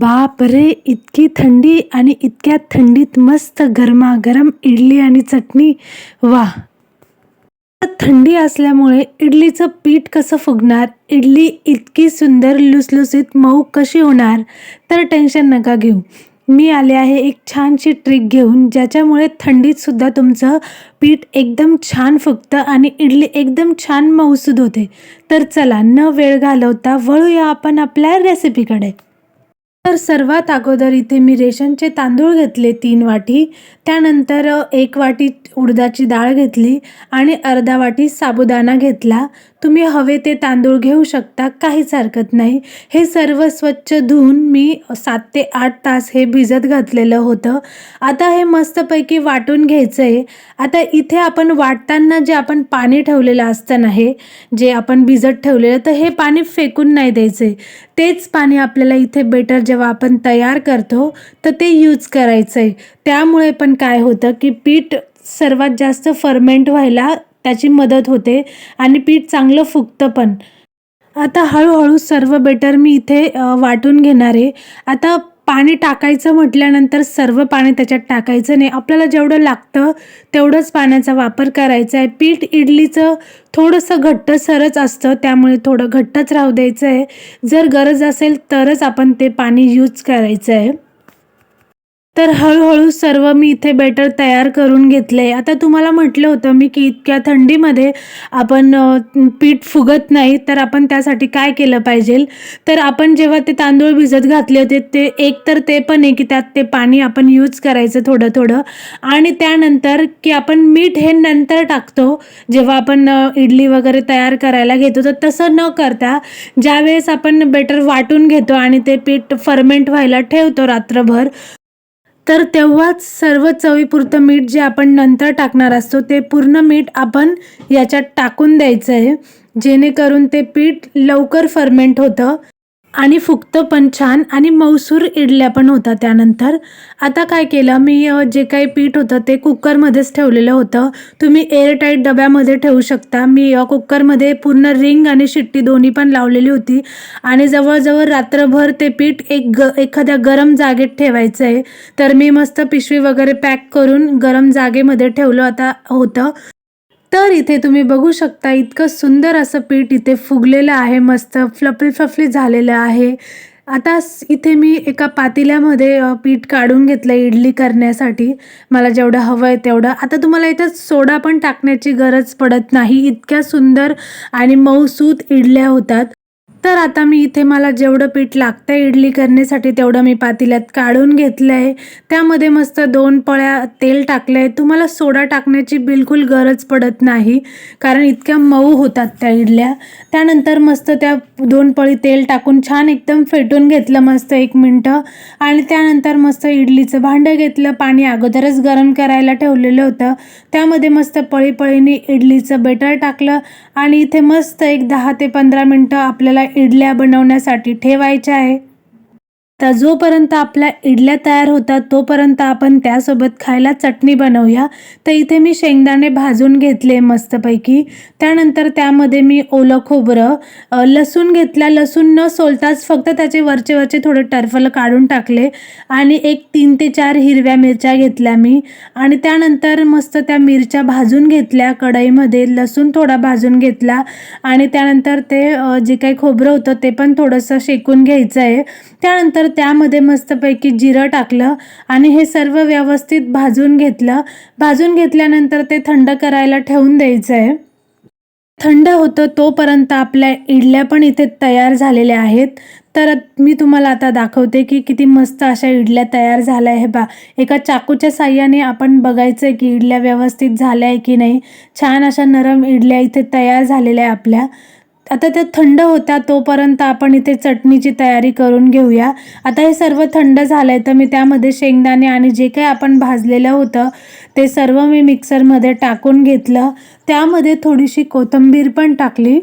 बाप रे इतकी थंडी आणि इतक्या थंडीत मस्त गरमागरम इडली आणि चटणी. वा. थंडी असल्यामुळे इडलीचं पीठ कसं फुगणार? इडली इतकी सुंदर लुसलुसीत मऊ कशी होणार? तर टेन्शन नका घेऊ. मी आले आहे एक छानशी ट्रिक घेऊन ज्याच्यामुळे थंडीतसुद्धा तुमचं पीठ एकदम छान फुगतं आणि इडली एकदम छान मऊसूद होते. तर चला न वेळ घालवता वळूया आपण आपल्या रेसिपीकडे तर सर्वात अगोदर इथे मी रेशनचे तांदूळ घेतले तीन वाटी. त्यानंतर एक वाटी उडदाची डाळ घेतली आणि अर्धा वाटी साबुदाणा घेतला. तुम्ही हवे ते तांदूळ घेऊ शकता काहीच हरकत नाही. हे सर्व स्वच्छ धुवून मी सात ते आठ तास हे भिजत घातलेलं होतं. आता हे मस्तपैकी वाटून घ्यायचं आहे आता इथे आपण वाटताना जे आपण पाणी ठेवलेलं असतं ना हे जे आपण भिजत ठेवलेलं तर हे पाणी फेकून नाही द्यायचं तेच पाणी आपल्याला इथे बेटर जेव्हा आपण तयार करतो तर ते यूज करायचं आहे त्यामुळे पण काय होतं की पीठ सर्वात जास्त फर्मेंट व्हायला त्याची मदत होते आणि पीठ चांगलं फुगतं पण. आता हळूहळू सर्व बेटर मी इथे वाटून घेणार आहे. आता पाणी टाकायचं म्हटल्यानंतर सर्व पाणी त्याच्यात टाकायचं नाही. आपल्याला जेवढं लागतं तेवढंच पाण्याचा वापर करायचा आहे. पीठ इडलीचं थोडंसं घट्ट सरच असतं त्यामुळे थोडं घट्टच राहू द्यायचं आहे. जर गरज असेल तरच आपण ते पाणी यूज करायचं आहे. तर हळूहळू सर्व मी इथे बेटर तयार करून घेतले. आता तुम्हाला म्हटलं होतं मी की इतक्या थंडीमध्ये आपण पीठ फुगत नाही तर आपण त्यासाठी काय केलं पाहिजे? तर आपण जेव्हा ते तांदूळ भिजत घातले होते ते एक तर ते पण आहे की त्यात ते पाणी आपण यूज करायचं थोडं थोडं आणि त्यानंतर की आपण मीठ हे नंतर टाकतो जेव्हा आपण इडली वगैरे तयार करायला घेतो तर तसं न करता ज्यावेळेस आपण बेटर वाटून घेतो आणि ते पीठ फर्मेंट व्हायला ठेवतो रात्रभर तर तेव्हाच सर्व चवीपुरतं मीठ जे आपण नंतर टाकणार असतो ते पूर्ण मीठ आपण याच्यात टाकून द्यायचं आहे. जेणेकरून ते पीठ लवकर फर्मेंट होतं. आणि फुगतं पण छान आणि मौसूर इडल्या पण होता त्यानंतर. आता काय केलं मी जे काही पीठ होतं ते कुकरमध्येच ठेवलेलं होतं. तुम्ही एअरटाईट डब्यामध्ये ठेवू शकता. मी कुकरमध्ये पूर्ण रिंग आणि शिट्टी दोन्ही पण लावलेली होती. आणि जवळजवळ रात्रभर ते पीठ एक ग एखाद्या गरम जागेत ठेवायचं आहे तर मी मस्त पिशवी वगैरे पॅक करून गरम जागेमध्ये ठेवलं आता होतं. तर इथे तुम्ही बघू शकता इतकं सुंदर असं पीठ इथे फुगलेलं आहे मस्त फ्लफली फ्लफली झालेलं आहे. आता इथे मी एका पातेल्यामध्ये पीठ काढून घेतलं इडली करण्यासाठी. मला जेवढं हवं आहे तेवढं. आता तुम्हाला इथं सोडा पण टाकण्याची गरज पडत नाही. इतक्या सुंदर आणि मऊसूत इडल्या होतात. तर आता मी इथे मला जेवढं पीठ लागतं इडली करण्यासाठी तेवढं मी पातेल्यात काढून घेतलं आहे त्यामध्ये मस्त दोन पळ्या तेल टाकलं आहे तुम्हाला सोडा टाकण्याची बिलकुल गरज पडत नाही कारण इतक्या मऊ होतात त्या इडल्या. त्यानंतर मस्त त्या दोन पळी तेल टाकून छान एकदम फेटून घेतलं मस्त एक मिनटं. आणि त्यानंतर मस्त इडलीचं भांडं घेतलं. पाणी अगोदरच गरम करायला ठेवलेलं होतं. त्यामध्ये मस्त पळी पळीने इडलीचं बेटर टाकलं. आणि इथे मस्त एक दहा ते पंधरा मिनटं आपल्याला इडल्या बनवण्यासाठी ठेवायच्या आहे. तर जोपर्यंत आपल्या इडल्या तयार होतात तोपर्यंत आपण त्यासोबत खायला चटणी बनवूया. तर इथे मी शेंगदाणे भाजून घेतले मस्तपैकी. त्यानंतर त्यामध्ये मी ओलं खोबरं लसूण घेतला. लसूण न सोलताच फक्त त्याचे वरचे वरचे थोडे टरफल काढून टाकले. आणि एक तीन ते चार हिरव्या मिरच्या घेतल्या मी. आणि त्यानंतर मस्त त्या मिरच्या भाजून घेतल्या कढईमध्ये. लसूण थोडा भाजून घेतला. आणि त्यानंतर ते जे काही खोबरं होतं ते पण थोडंसं शेकून घ्यायचं आहे त्यानंतर त्यामध्ये मस्तपैकी जिरं टाकलं आणि हे सर्व व्यवस्थित भाजून घेतलं. भाजून घेतल्यानंतर ते थंड करायला ठेवून द्यायचं आहे थंड होतं तोपर्यंत आपल्या इडल्या पण इथे तयार झालेल्या आहेत. तर मी तुम्हाला आता दाखवते की किती मस्त अशा इडल्या तयार झाल्या आहे. बा एका चाकूच्या साह्याने आपण बघायचं आहे की इडल्या व्यवस्थित झाल्या आहे की नाही. छान अशा नरम इडल्या इथे तयार झालेल्या आहे आपल्या. आता त्या थंड होत्या तोपर्यंत आपण इथे चटणीची तयारी करून घेऊया. आता हे सर्व थंड झालं आहे तर मी त्यामध्ये शेंगदाणे आणि जे काही आपण भाजलेलं होतं ते सर्व मी मिक्सरमध्ये टाकून घेतलं. त्यामध्ये थोडीशी कोथिंबीर पण टाकली.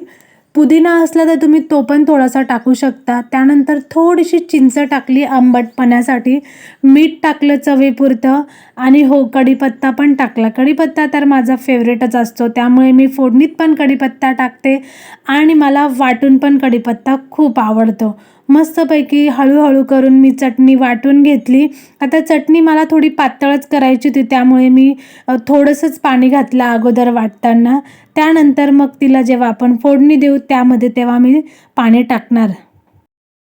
पुदिना असला तर तुम्ही तो पण थोडासा टाकू शकता. त्यानंतर थोडीशी चिंच टाकली आंबटपणासाठी. मीठ टाकलं चवीपुरतं. आणि हो कढीपत्ता पण टाकला. कढीपत्ता तर माझा फेवरेटच असतो. त्यामुळे मी फोडणीत पण कढीपत्ता टाकते. आणि मला वाटून पण कढीपत्ता खूप आवडतो. मस्तपैकी हळूहळू करून मी चटणी वाटून घेतली. आता चटणी मला थोडी पातळच करायची होती त्यामुळे मी थोडंसंच पाणी घातलं अगोदर वाटताना. त्यानंतर मग तिला जेव्हा आपण फोडणी देऊ त्यामध्ये तेव्हा मी पाणी टाकणार.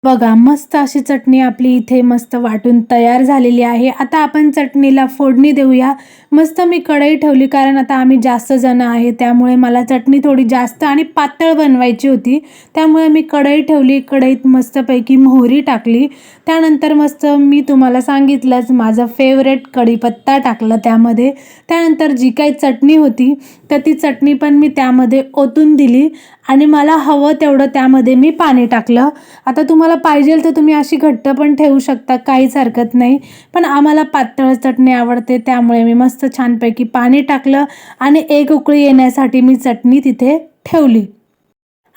बघा मस्त अशी चटणी आपली इथे मस्त वाटून तयार झालेली आहे. आता आपण चटणीला फोडणी देऊया. मस्त मी कढई ठेवली कारण आता आम्ही जास्त जण आहे त्यामुळे मला चटणी थोडी जास्त आणि पातळ बनवायची होती. त्यामुळे मी कढई ठेवली कढईत मस्तपैकी मोहरी टाकली. त्यानंतर मस्त मी तुम्हाला सांगितलंच माझं फेवरेट कढीपत्ता टाकला त्यामध्ये. त्यानंतर जी काही चटणी होती तर ती चटणी पण मी त्यामध्ये ओतून दिली आणि मला हवं तेवढं त्यामध्ये मी पाणी टाकलं. आता तुम्हाला तुम्हाला पाहिजे तर तुम्ही अशी घट्ट पण ठेवू शकता काहीच हरकत नाही. पण आम्हाला पातळ चटणी आवडते त्यामुळे मी मस्त छानपैकी पाणी टाकलं आणि एक उकळी येण्यासाठी मी चटणी तिथे ठेवली.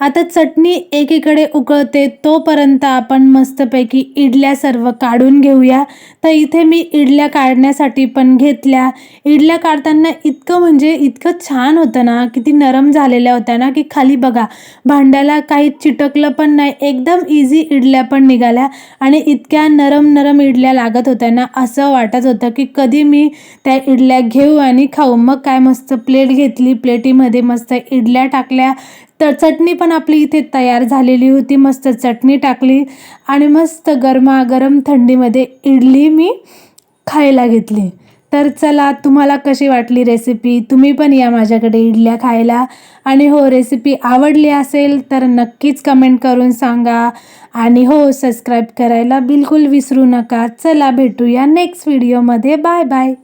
आता चटणी एकीकडे उकळते तोपर्यंत आपण मस्तपैकी इडल्या सर्व काढून घेऊया. तर इथे मी इडल्या काढण्यासाठी पण घेतल्या. इडल्या काढताना इतकं म्हणजे इतकं छान होतं ना किती नरम झालेल्या होत्या ना की खाली बघा भांड्याला काही चिटकलं पण नाही एकदम इझी इडल्या पण निघाल्या. आणि इतक्या नरम नरम इडल्या लागत होत्या ना असं वाटत होतं की कधी मी त्या इडल्या घेऊ आणि खाऊ. मग काय मस्त प्लेट घेतली प्लेटीमध्ये मस्त इडल्या टाकल्या. तर चटणी पण आपली इथे तयार झालेली होती. मस्त चटणी टाकली आणि मस्त गरमागरम थंडीमध्ये इडली मी खायला घेतली. तर चला तुम्हाला कशी वाटली रेसिपी तुम्ही पण या माझ्याकडे इडल्या खायला. आणि हो रेसिपी आवडली असेल तर नक्कीच कमेंट करून सांगा. आणि हो सबस्क्राईब करायला बिलकुल विसरू नका. चला भेटूया नेक्स्ट व्हिडिओमध्ये बाय बाय